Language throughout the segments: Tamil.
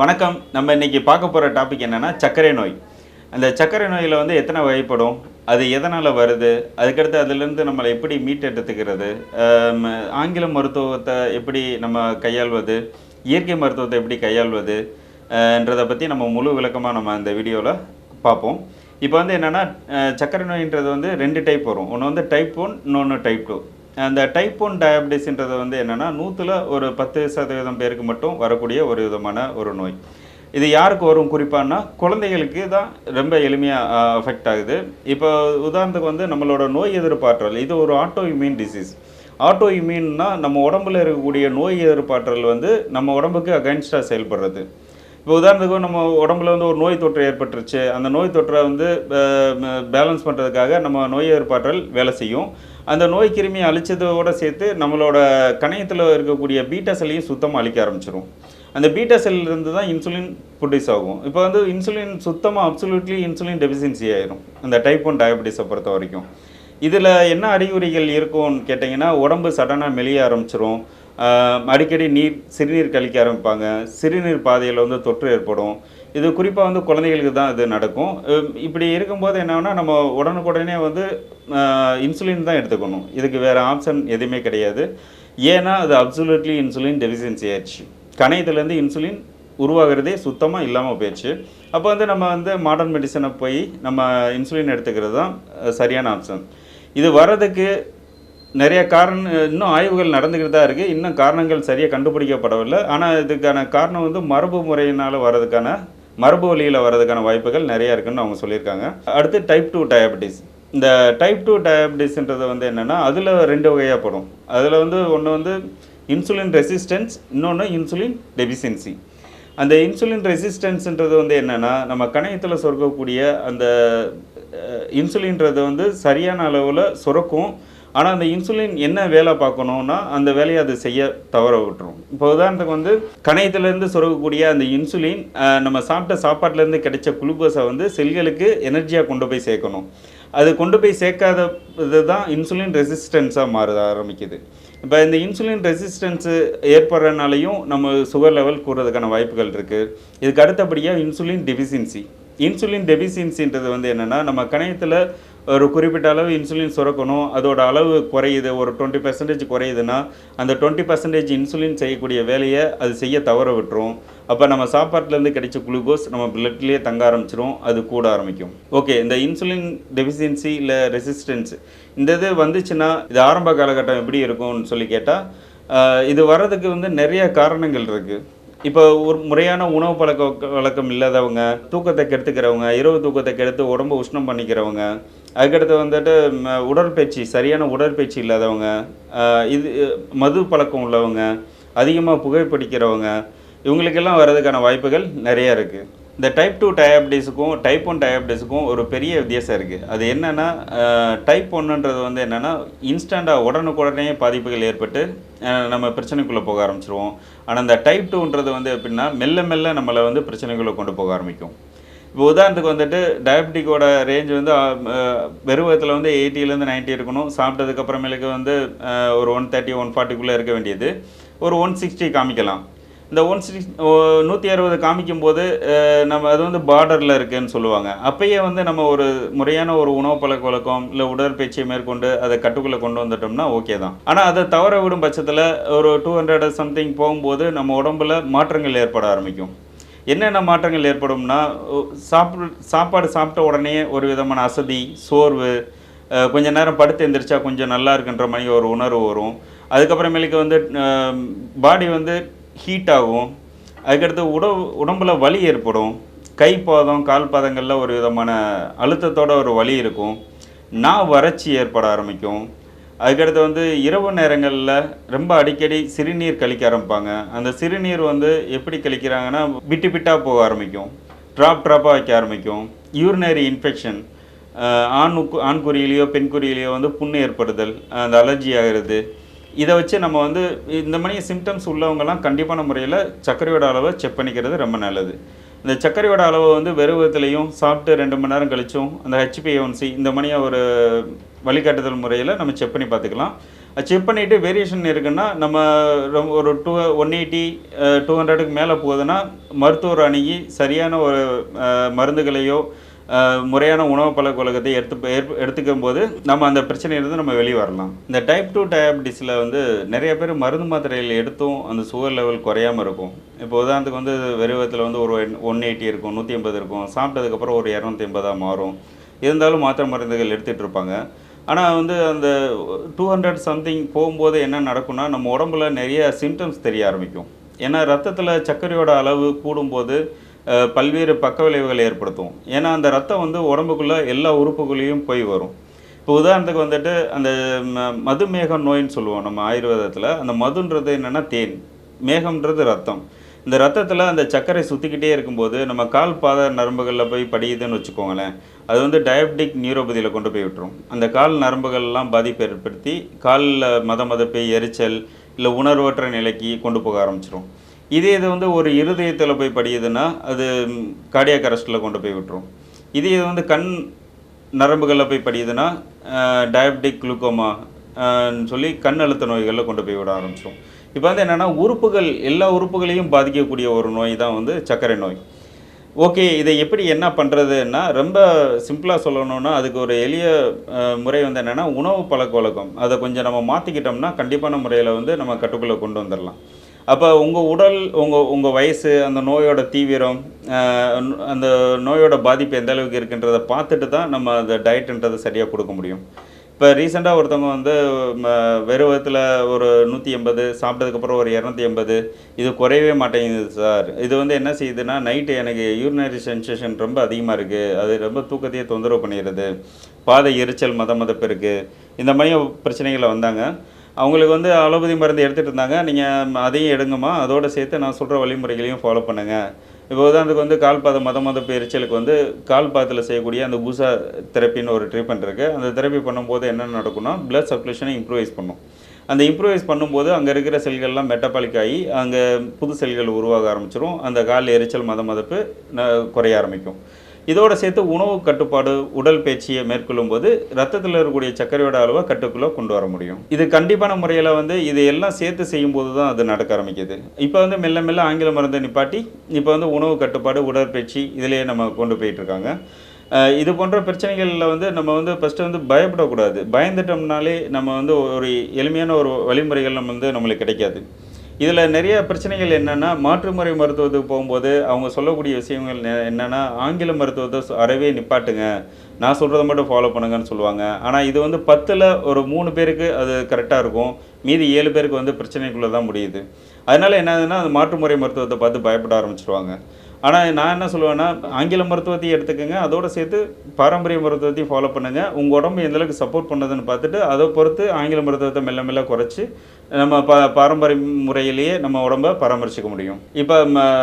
வணக்கம். நம்ம இன்னைக்கு பார்க்க போகிற டாபிக் என்னென்னா சர்க்கரை நோய். அந்த சர்க்கரை நோயில் வந்து எத்தனை வகைப்படும்? அது எதனால் வருது? அதுக்கடுத்து அதிலிருந்து நம்மளை எப்படி மீட்டெடுத்துக்கிறது ஆங்கில மருத்துவத்தை எப்படி நம்ம கையாள்வது? இயற்கை மருத்துவத்தை எப்படி கையாள்வது? என்றதை பற்றி நம்ம முழு விளக்கமாக நம்ம அந்த வீடியோவில் பார்ப்போம். இப்போ வந்து என்னென்னா சர்க்கரை நோயின்றது வந்து ரெண்டு டைப் வரும். ஒன்று வந்து டைப் ஒன் இன்னொன்று டைப் டூ அந்த டைப் ஒன் டயபிட்டிஸ்ன்றது வந்து என்னென்னா நூற்றில் ஒரு பத்து சதவீதம் பேருக்கு மட்டும் வரக்கூடிய ஒரு விதமான ஒரு நோய். இது யாருக்கு வரும்? குறிப்பான்னா குழந்தைகளுக்கு தான் ரொம்ப எளிமையாக அஃபெக்ட் ஆகுது. இப்போ உதாரணத்துக்கு வந்து நம்மளோட நோய் எதிர்ப்பாற்றல் இது ஒரு ஆட்டோ இம்யூன் டிசீஸ் ஆட்டோ இம்யூன்னா நம்ம உடம்புல இருக்கக்கூடிய நோய் எதிர்ப்பாற்றல் வந்து நம்ம உடம்புக்கு அகைன்ஸ்டாக செயல்படுறது. இப்போ உதாரணத்துக்கு நம்ம உடம்புல வந்து ஒரு நோய் தொற்று ஏற்பட்டுருச்சு. அந்த நோய் தொற்றை வந்து பேலன்ஸ் பண்ணுறதுக்காக நம்ம நோய் எதிர்ப்பாற்றல் வேலை செய்யும். அந்த நோய் கிருமியை அழிச்சதோட சேர்த்து நம்மளோட கணையத்தில் இருக்கக்கூடிய பீட்டா செல்லையும் சுத்தமாக அழிக்க ஆரம்பிச்சிடும் அந்த பீட்டா செல்லிருந்து தான் இன்சுலின் ப்ரொடியூஸ் ஆகும். இப்போ வந்து இன்சுலின் சுத்தமாக அப்சல்யூட்லி இன்சுலின் டெஃபிஷியன்சி ஆயிரும். அந்த டைப் ஒன் டயபெட்டிஸை பொறுத்த வரைக்கும். இதில் என்ன அறிகுறிகள் இருக்கும்னு கேட்டிங்கன்னா உடம்பு சடனாக மெலிய ஆரம்பிச்சிரும். அடிக்கடி நீர் சிறுநீர் கழிக்க ஆரம்பிப்பாங்க. சிறுநீர் பாதையில் வந்து தொற்று ஏற்படும். இது குறிப்பாக வந்து குழந்தைகளுக்கு தான் இது நடக்கும். இப்படி இருக்கும்போது என்னன்னா நம்ம உடனுக்குடனே வந்து இன்சுலின் தான் எடுத்துக்கணும். இதுக்கு வேறு ஆப்ஷன் எதுவுமே கிடையாது. ஏன்னா அது அப்சுலட்லி இன்சுலின் டெஃபிஷியன்சி ஆயிடுச்சு. கணையத்துலேருந்து இன்சுலின் உருவாகிறதே சுத்தமாக இல்லாமல் போயிடுச்சு. அப்போ வந்து நம்ம வந்து மாடர்ன் மெடிசனை போய் நம்ம இன்சுலின் எடுத்துக்கிறது தான் சரியான ஆப்ஷன் இது வர்றதுக்கு நிறைய காரணம் இன்னும் ஆய்வுகள் நடந்துக்கிட்டு தான் இருக்குது இன்னும் காரணங்கள் சரியாக கண்டுபிடிக்கப்படவில்லை. ஆனால் இதுக்கான காரணம் வந்து மரபு முறையினால் வர்றதுக்கான மரபு வழியில் வர்றதுக்கான வாய்ப்புகள் நிறையா இருக்குன்னு அவங்க சொல்லியிருக்காங்க. அடுத்து டைப் டூ டயபிட்டிஸ் இந்த டைப் டூ டயபிட்டிஸ்ன்றது வந்து என்னென்னா அதில் ரெண்டு வகையாக படும். அதில் வந்து ஒன்று வந்து இன்சுலின் ரெசிஸ்டன்ஸ் இன்னொன்று இன்சுலின் டெபிசியன்சி அந்த இன்சுலின் ரெசிஸ்டன்ஸ்ன்றது வந்து என்னென்னா நம்ம கணையத்தில் சுரக்கக்கூடிய அந்த இன்சுலின்றது வந்து சரியான அளவில் சுரக்கும் ஆனால் அந்த இன்சுலின் என்ன வேலை பார்க்கணும்னா அந்த வேலையை அது செய்ய தவற விட்டுரும். இப்போ உதாரணத்துக்கு வந்து கணையத்திலேருந்து சுரக்கக்கூடிய அந்த இன்சுலின் நம்ம சாப்பிட்ட சாப்பாட்டிலேருந்து கிடைச்ச குளுக்கோஸை வந்து செல்களுக்கு எனர்ஜியாக கொண்டு போய் சேர்க்கணும். அது கொண்டு போய் சேர்க்காத இதுதான் இன்சுலின் ரெசிஸ்டன்ஸாக மாற ஆரம்பிக்குது. இப்போ இந்த இன்சுலின் ரெசிஸ்டன்ஸு ஏற்படுறதுனாலையும் நம்ம சுகர் லெவல் கூடுறதுக்கான வாய்ப்புகள் இருக்குது இதுக்கு அடுத்தபடியாக இன்சுலின் டெபிசியன்சி. இன்சுலின் டெபிசியன்சின்றது வந்து என்னென்னா நம்ம கணையத்தில் ஒரு குறிப்பிட்ட அளவு இன்சுலின் சுரக்கணும் அதோட அளவு குறையுது ஒரு டுவெண்ட்டி பர்சன்டேஜ் குறையுதுன்னா அந்த டுவெண்ட்டி பர்சன்டேஜ் இன்சுலின் செய்யக்கூடிய வேலையை அது செய்ய தவற விட்டுரும். அப்போ நம்ம சாப்பாட்டிலேருந்து கிடைச்ச குளுக்கோஸ் நம்ம பிளட்லேயே தங்க ஆரம்பிச்சிரும் அது கூட ஆரம்பிக்கும். ஓகே இந்த இன்சுலின் டெஃபிசியன்சி இல்லை ரெசிஸ்டன்ஸ் இந்த இது வந்துச்சுன்னா இது ஆரம்ப காலகட்டம் எப்படி இருக்கும்னு சொல்லி கேட்டால் இது வர்றதுக்கு வந்து நிறைய காரணங்கள் இருக்குது இப்போ ஒரு முறையான உணவு பழக்க வழக்கம் இல்லாதவங்க தூக்கத்தை கெடுத்துக்கிறவங்க இரவு தூக்கத்தை கெடுத்து உடம்பு உஷ்ணம் பண்ணிக்கிறவங்க அதுக்கடுத்து வந்துட்டு ம, உடற்பயிற்சி சரியான உடற்பயிற்சி இல்லாதவங்க இது மது பழக்கம் உள்ளவங்க அதிகமாக புகைப்பிடிக்கிறவங்க இவங்களுக்கெல்லாம் வர்றதுக்கான வாய்ப்புகள் நிறையா இருக்குது இந்த டைப் டூ டயபிட்டிஸுக்கும் டைப் ஒன் டயபிட்டிஸுக்கும் ஒரு பெரிய வித்தியாசம் இருக்குது அது என்னென்னா டைப் ஒன்றுன்றது வந்து என்னென்னா இன்ஸ்டண்ட்டாக உடனுக்குடனே பாதிப்புகள் ஏற்பட்டு நம்ம பிரச்சனைக்குள்ளே போக ஆரம்பிச்சிருவோம். ஆனால் இந்த டைப் டூன்றது வந்து எப்படின்னா மெல்ல மெல்ல நம்மளை வந்து பிரச்சனைக்குள்ளே கொண்டு போக ஆரம்பிக்கும். இப்போ உதாரணத்துக்கு வந்துட்டு டயபெட்டிக்கோட ரேஞ்ச் வந்து வெறுவத்தில் வந்து எயிட்டிலேருந்து 90 இருக்கணும். சாப்பிட்டதுக்கப்புறமேலுக்கு வந்து ஒரு ஒன் தேர்ட்டி ஒன் ஃபார்ட்டிக்குள்ளே இருக்க வேண்டியது. ஒரு ஒன் சிக்ஸ்டி காமிக்கலாம். இந்த ஒன் சிக்ஸ் நூற்றி அறுபது காமிக்கும்போது நம்ம அது வந்து பார்டரில் இருக்குன்னு சொல்லுவாங்க. அப்பயே வந்து நம்ம ஒரு முறையான ஒரு உணவு பழக்க வழக்கம் இல்லை உடற்பயிற்சியை மேற்கொண்டு அதை கட்டுக்குள்ளே கொண்டு வந்துட்டோம்னா ஓகே தான். ஆனால் அதை தவற விடும் பட்சத்தில் ஒரு டூ ஹண்ட்ரட் சம்திங் போகும்போது நம்ம உடம்புல மாற்றங்கள் ஏற்பட ஆரம்பிக்கும். என்னென்ன மாற்றங்கள் ஏற்படும்னா சாப்பிடு சாப்பாடு சாப்பிட்ட உடனே ஒரு விதமான அசதி சோர்வு கொஞ்ச நேரம் படுத்து எந்திரிச்சா கொஞ்சம் நல்லா இருக்குன்ற மாதிரி ஒரு உணர்வு வரும். அதுக்கப்புறமேலுக்கு வந்து பாடி வந்து ஹீட் ஆகும். அதுக்கடுத்து உடம்பு உடம்புல வலி ஏற்படும். கை பாதம் கால் பாதங்களில் ஒரு விதமான அழுத்தத்தோட ஒரு வலி இருக்கும். நா வறட்சி ஏற்பட ஆரம்பிக்கும். அதுக்கடுத்து வந்து இரவு நேரங்களில் ரொம்ப அடிக்கடி சிறுநீர் கழிக்க ஆரம்பிப்பாங்க. அந்த சிறுநீர் வந்து எப்படி கழிக்கிறாங்கன்னா விட்டு விட்டாக போக ஆரம்பிக்கும். ட்ராப் ட்ராப்பாக வைக்க ஆரம்பிக்கும். யூரினரி இன்ஃபெக்ஷன் ஆண் ஆண் குறியிலையோ பெண் குறியிலையோ வந்து புண்ணு ஏற்படுதல் அந்த அலர்ஜி ஆகிறது. இதை வச்சு நம்ம வந்து இந்த மாதிரி சிம்டம்ஸ் உள்ளவங்கலாம் கண்டிப்பான முறையில் சர்க்கரையோட அளவை செக் பண்ணிக்கிறது ரொம்ப நல்லது. இந்த சர்க்கரையோட அளவை வந்து வெறுவத்துலேயும் சாப்பிட்டு ரெண்டு மணி நேரம் கழிச்சும் அந்த ஹெச்பிஎன்சி இந்த மாதிரியாக ஒரு வழிகாட்டுதல் முறையில் நம்ம செக் பண்ணி பார்த்துக்கலாம். செக் பண்ணிவிட்டு வேரியேஷன் இருக்குன்னா நம்ம ரொம்ப ஒரு டூ ஒன் எயிட்டி டூ ஹண்ட்ரடுக்கு மேலே போகுதுன்னா மருத்துவர் அணுகி சரியான ஒரு மருந்துகளையோ முறையான உணவு பழக்க வழக்கத்தை எடுத்து ஏற்ப- எடுத்துக்கும் போது நம்ம அந்த பிரச்சனையிலிருந்து நம்ம வெளியே வரலாம். இந்த டைப் டூ டயபிட்டிஸில் வந்து நிறைய பேர் மருந்து மாத்திரைகள் எடுத்தும் அந்த சுகர் லெவல் குறையாம இருக்கும். இப்போ உதாரணத்துக்கு வந்து வெறுவத்தில் வந்து ஒரு ஒன் எயிட்டி இருக்கும் நூற்றி ஐம்பது இருக்கும். சாப்பிட்டதுக்கப்புறம் ஒரு இரநூத்தி ஐம்பதாக மாறும். இருந்தாலும் மாத்திரை மருந்துகள் எடுத்துகிட்டு இருப்பாங்க. ஆனால் வந்து அந்த டூ ஹண்ட்ரட் சம்திங் போகும்போது என்ன நடக்கும்னா நம்ம உடம்புல நிறைய சிம்டம்ஸ் தெரிய ஆரம்பிக்கும். ஏன்னா ரத்தத்தில் சர்க்கரையோட அளவு கூடும்போது பல்வேறு பக்க விளைவுகளை ஏற்படுத்தும். ஏன்னா அந்த ரத்தம் வந்து உடம்புக்குள்ளே எல்லா உறுப்புகளையும் போய் வரும். இப்போ உதாரணத்துக்கு வந்துட்டு அந்த ம- மதுமேக நோயின்னு சொல்லுவோம் நம்ம ஆயுர்வேதத்தில். அந்த மதுன்றது என்னென்னா தேன். மேகம்ன்றது ரத்தம். இந்த ரத்தத்தில் அந்த சர்க்கரை சுற்றிக்கிட்டே இருக்கும்போது நம்ம கால் பாத நரம்புகளில் போய் படியுதுன்னு வச்சுக்கோங்களேன். அது வந்து டயபெட்டிக் நியூரோபதியில் கொண்டு போய் விட்டுரும். அந்த கால் நரம்புகள்லாம் பாதிப்பு ஏற்படுத்தி காலில் மத மதப்பை எரிச்சல் இல்லை உணர்வற்ற நிலைக்கு கொண்டு போக ஆரம்பிச்சிடும் இதே இது வந்து ஒரு இருதயத்தில் போய் படியுதுன்னா அது கார்டியாக் அரெஸ்ட்டில் கொண்டு போய் விட்டுரும். இதே இது வந்து கண் நரம்புகளில் போய் படியுதுன்னா டயபெட்டிக் குளுக்கோமா சொல்லி கண் அழுத்த நோய்களில் கொண்டு போய் விட ஆரம்பிச்சிடும் இப்போ வந்து என்னென்னா உறுப்புகள் எல்லா உறுப்புகளையும் பாதிக்கக்கூடிய ஒரு நோய் தான் வந்து சர்க்கரை நோய். ஓகே இதை எப்படி என்ன பண்ணுறதுன்னா ரொம்ப சிம்பிளாக சொல்லணும்னா அதுக்கு ஒரு எளிய முறை வந்து என்னென்னா உணவு பழக்க வழக்கம். அதை கொஞ்சம் நம்ம மாற்றிக்கிட்டோம்னா கண்டிப்பான முறையில் வந்து நம்ம கட்டுக்குள்ளே கொண்டு வந்துடலாம் அப்போ உங்கள் உடல் உங்கள் உங்கள் வயசு அந்த நோயோட தீவிரம் அந்த நோயோட பாதிப்பு எந்த அளவுக்கு இருக்குன்றதை பார்த்துட்டு தான் நம்ம அந்த டயட்டுன்றதை சரியாக கொடுக்க முடியும். இப்போ ரீசெண்டாக ஒருத்தவங்க வந்து வெறுவத்தில் ஒரு நூற்றி எண்பது சாப்பிட்டதுக்கப்புறம் ஒரு இரநூத்தி எண்பது இது குறையவே மாட்டேங்குது சார். இது வந்து என்ன செய்யுதுன்னா நைட்டு எனக்கு யூரினரி சென்சேஷன் ரொம்ப அதிகமாக இருக்குது அது ரொம்ப தூக்கத்தையே தொந்தரவு பண்ணிடுது. பாதை எரிச்சல் மத மதப்பு இருக்குது இந்த மாதிரி பிரச்சனைகளில் வந்தாங்க. அவங்களுக்கு வந்து அலோபதி மருந்து எடுத்துகிட்டு இருந்தாங்க. நீங்கள் அதையும் எடுங்கம்மா. அதோடு சேர்த்து நான் சொல்கிற வழிமுறைகளையும் ஃபாலோ பண்ணுங்கள் இப்போ உதாரணத்துக்கு வந்து கால்பாத மத மதப்பு எரிச்சலுக்கு வந்து கால்பாதத்தில் செய்யக்கூடிய அந்த பூசா தெரப்பின்னு ஒரு ட்ரீட்மெண்ட் இருக்குது அந்த தெரப்பி பண்ணும்போது என்ன நடக்கும்னா பிளட் சர்க்குலேஷனை இம்ப்ரூவைஸ் பண்ணும். அந்த இம்ப்ரூவைஸ் பண்ணும்போது அங்கே இருக்கிற செல்கள்லாம் மெட்டபாலிக் ஆகி அங்கே புது செல்கள் உருவாக ஆரம்பிச்சிரும். அந்த கால் எரிச்சல் மத மதப்பு ந- குறைய ஆரம்பிக்கும். இதோடு சேர்த்து உணவு கட்டுப்பாடு உடல் பயிற்சியை மேற்கொள்ளும் போது ரத்தத்தில் இருக்கக்கூடிய சர்க்கரையோட அளவை கட்டுக்குள்ளே கொண்டு வர முடியும். இது கண்டிப்பான முறையில் வந்து இது எல்லாம் சேர்த்து செய்யும்போது தான் அது நடக்க ஆரம்பிக்குது. இப்போ வந்து மெல்ல மெல்ல ஆங்கில மருந்தை நிப்பாட்டி இப்போ வந்து உணவு கட்டுப்பாடு உடற்பயிற்சி இதிலேயே நம்ம கொண்டு போயிட்டுருக்காங்க. இது போன்ற பிரச்சனைகளில் வந்து நம்ம வந்து ஃபஸ்ட்டு வந்து பயப்படக்கூடாது. பயந்துட்டோம்னாலே நம்ம வந்து ஒரு எளிமையான ஒரு வழிமுறைகள் நம்ம வந்து நம்மளுக்கு கிடைக்காது. இதில் நிறைய பிரச்சனைகள் என்னென்னா மாற்றுமுறை மருத்துவத்துக்கு போகும்போது அவங்க சொல்லக்கூடிய விஷயங்கள் என்னென்னா ஆங்கில மருத்துவத்தை அறவே நிப்பாட்டுங்க. நான் சொல்கிறத மட்டும் ஃபாலோ பண்ணுங்கன்னு சொல்லுவாங்க. ஆனால் இது வந்து பத்தில் ஒரு மூணு பேருக்கு அது கரெக்டாக இருக்கும். மீதி ஏழு பேருக்கு வந்து பிரச்சனைக்குள்ளே தான் முடியுது. அதனால் என்னதுன்னா அந்த மாற்றுமுறை மருத்துவத்தை பார்த்து பயப்பட ஆரம்பிச்சிருவாங்க. ஆனால் நான் என்ன சொல்லுவேன்னா ஆங்கில மருத்துவத்தையும் எடுத்துக்கோங்க அதோடு சேர்த்து பாரம்பரிய மருத்துவத்தையும் ஃபாலோ பண்ணுங்கள் உங்கள் உடம்பு எந்தளவுக்கு சப்போர்ட் பண்ணுதுன்னு பார்த்துட்டு அதை பொறுத்து ஆங்கில மருத்துவத்தை மெல்ல மெல்ல குறைச்சி நம்ம ப பாரம்பரிய முறையிலேயே நம்ம உடம்ப பராமரிச்சுக்க முடியும். இப்போ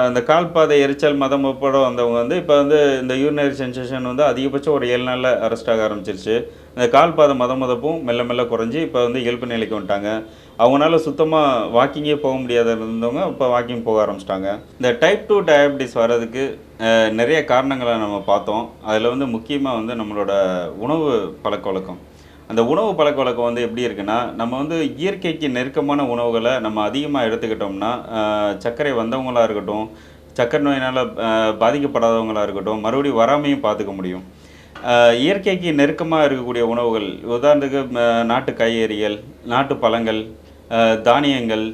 இந்த கால்பாதை எரிச்சல் மதம் உட்பட வந்தவங்க வந்து இப்போ வந்து இந்த யூரினரி சென்சேஷன் வந்து அதிகபட்சம் ஒரு ஏழு நாளில் அரெஸ்ட் ஆக ஆரம்பிச்சிருச்சு. இந்த கால் பாதம் மத மதப்பும் மெல்ல மெல்ல குறைஞ்சி இப்போ வந்து இயல்பு நிலைக்கு வந்துட்டாங்க. அவங்களால சுத்தமாக வாக்கிங்கே போக முடியாத இருந்தவங்க இப்போ வாக்கிங் போக ஆரம்பிச்சிட்டாங்க. இந்த டைப் டூ டயபிட்டிஸ் வர்றதுக்கு நிறைய காரணங்களை நம்ம பார்த்தோம். அதில் வந்து முக்கியமாக வந்து நம்மளோட உணவு பழக்க வழக்கம். அந்த உணவு பழக்க வழக்கம் வந்து எப்படி இருக்குன்னா நம்ம வந்து இயற்கைக்கு நெருக்கமான உணவுகளை நம்ம அதிகமாக எடுத்துக்கிட்டோம்னா சர்க்கரை வந்தவங்களாக இருக்கட்டும் சர்க்கரை நோயினால் பாதிக்கப்படாதவங்களாக இருக்கட்டும் மறுபடியும் வராமையும் பார்த்துக்க முடியும். இயற்கைக்கு நெருக்கமாக இருக்கக்கூடிய உணவுகள் உதாரணத்துக்கு நாட்டு காய்கறிகள் நாட்டு பழங்கள் தானியங்கள்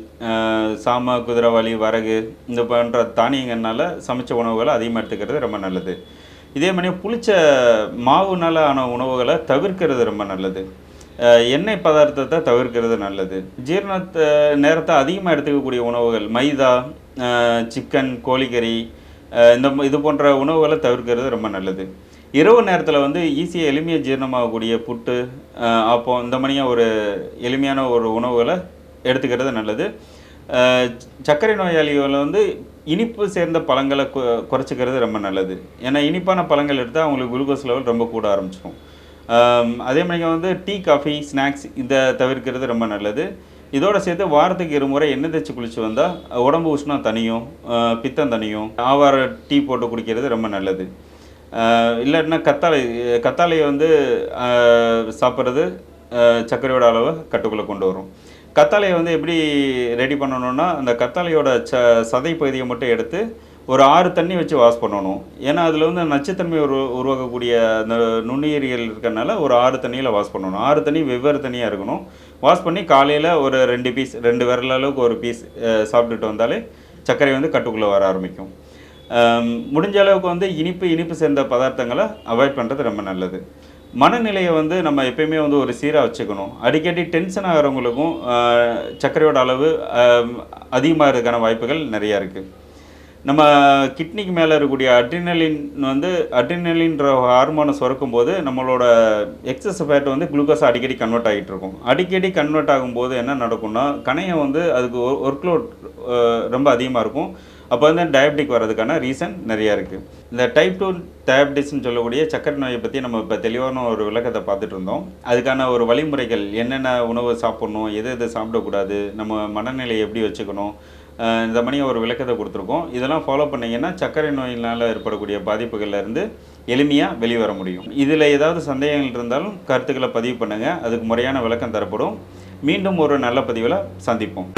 சாம குதிரைவாளி வரகு இந்த போன்ற தானியங்கள்னால சமைச்ச உணவுகளை அதிகமாக எடுத்துக்கிறது ரொம்ப நல்லது. இதே மாதிரி புளிச்ச மாவுனால ஆன உணவுகளை தவிர்க்கிறது ரொம்ப நல்லது. எண்ணெய் பதார்த்தத்தை தவிர்க்கிறது நல்லது. ஜீரணத்தை நேரத்தை அதிகமாக எடுத்துக்கக்கூடிய உணவுகள் மைதா சிக்கன் கோழிக்கறி இந்த இது போன்ற உணவுகளை தவிர்க்கிறது ரொம்ப நல்லது. இரவு நேரத்தில் வந்து ஈஸியாக எளிமையாக ஜீரணமாகக்கூடிய புட்டு அப்போ இந்த மாதிரியாக ஒரு எளிமையான ஒரு உணவுகளை எடுத்துக்கிறது நல்லது. சர்க்கரை நோயாளிகளை வந்து இனிப்பு சேர்ந்த பழங்களை கு குறைச்சிக்கிறது ரொம்ப நல்லது. ஏன்னா இனிப்பான பழங்கள் எடுத்தால் அவங்களுக்கு குளுக்கோஸ் லெவல் ரொம்ப கூட ஆரம்பிச்சிடும் அதே மாதிரி வந்து டீ காஃபி ஸ்நாக்ஸ் இதை தவிர்க்கிறது ரொம்ப நல்லது. இதோட சேர்த்து வாரத்துக்கு இருமுறை எண்ணெய் தேய்ச்சி குளிச்சு வந்தால் உடம்பு உஷ்ணம் தனியும் பித்தம் தனியும் ஆவார டீ போட்டு குடிக்கிறது ரொம்ப நல்லது. இல்லைன்னா கத்தாழை கத்தாழையை வந்து சாப்பிட்றது சர்க்கரையோட அளவை கட்டுக்குள்ளே கொண்டு வரும். கத்தாழையை வந்து எப்படி ரெடி பண்ணணும்னா அந்த கத்தாழையோட ச சதை பகுதியை மட்டும் எடுத்து ஒரு ஆறு தண்ணி வச்சு வாஷ் பண்ணணும். ஏன்னா அதில் வந்து நச்சுத்தன்மை உரு உருவாக்கக்கூடிய அந்த நுண்ணுயிரியல் இருக்கிறனால ஒரு ஆறு தண்ணியில் வாஷ் பண்ணணும். ஆறு தண்ணி வெவ்வேறு தண்ணியாக இருக்கணும். வாஷ் பண்ணி காலையில் ஒரு ரெண்டு பீஸ் ரெண்டு விரல் அளவுக்கு ஒரு பீஸ் சாப்பிட்டுட்டு வந்தாலே சர்க்கரை வந்து கட்டுக்குள்ளே வர ஆரம்பிக்கும். முடிஞ்ச அளவுக்கு வந்து இனிப்பு இனிப்பு சேர்ந்த பதார்த்தங்களை அவாய்ட் பண்ணுறது ரொம்ப நல்லது. மனநிலையை வந்து நம்ம எப்பயுமே வந்து ஒரு சீராக வச்சுக்கணும். அடிக்கடி டென்ஷன் ஆகிறவங்களுக்கும் சர்க்கரையோட அளவு அதிகமாக இருக்கிறதுக்கான வாய்ப்புகள் நிறையா இருக்குது நம்ம கிட்னிக்கு மேலே இருக்கக்கூடிய அட்ரினலின் வந்து அட்ரினலின்ற ஹார்மோனை சுரக்கும் போது நம்மளோட எக்ஸஸ் ஃபேட் வந்து குளுக்கோஸ் அடிக்கடி கன்வெர்ட் ஆகிட்டு இருக்கும். அடிக்கடி கன்வெர்ட் ஆகும்போது என்ன நடக்கும்னா கணையை வந்து அதுக்கு ஒர்க் லோட் ரொம்ப அதிகமாக இருக்கும். அப்போ வந்து டயபெட்டிக் வர்றதுக்கான ரீசன் நிறையா இருக்குது இந்த டைப் டூ டயபெட்டிஸ்ன்னு சொல்லக்கூடிய சக்கரை நோயை பற்றி நம்ம இப்போ தெளிவான ஒரு விளக்கத்தை பார்த்துட்டு இருந்தோம். அதுக்கான ஒரு வழிமுறைகள் என்னென்ன உணவு சாப்பிட்ணும் எது எது சாப்பிடக்கூடாது நம்ம மனநிலையை எப்படி வச்சுக்கணும் இந்த மாதிரி ஒரு விளக்கத்தை கொடுத்துருக்கோம். இதெல்லாம் ஃபாலோ பண்ணிங்கன்னா சர்க்கரை நோயினால் ஏற்படக்கூடிய பாதிப்புகள்லேருந்து எளிமையாக வெளிவர முடியும். இதில் ஏதாவது சந்தேகங்கள் இருந்தாலும் கருத்துக்களை பதிவு பண்ணுங்கள் அதுக்கு முறையான விளக்கம் தரப்படும். மீண்டும் ஒரு நல்ல பதிவில் சந்திப்போம்.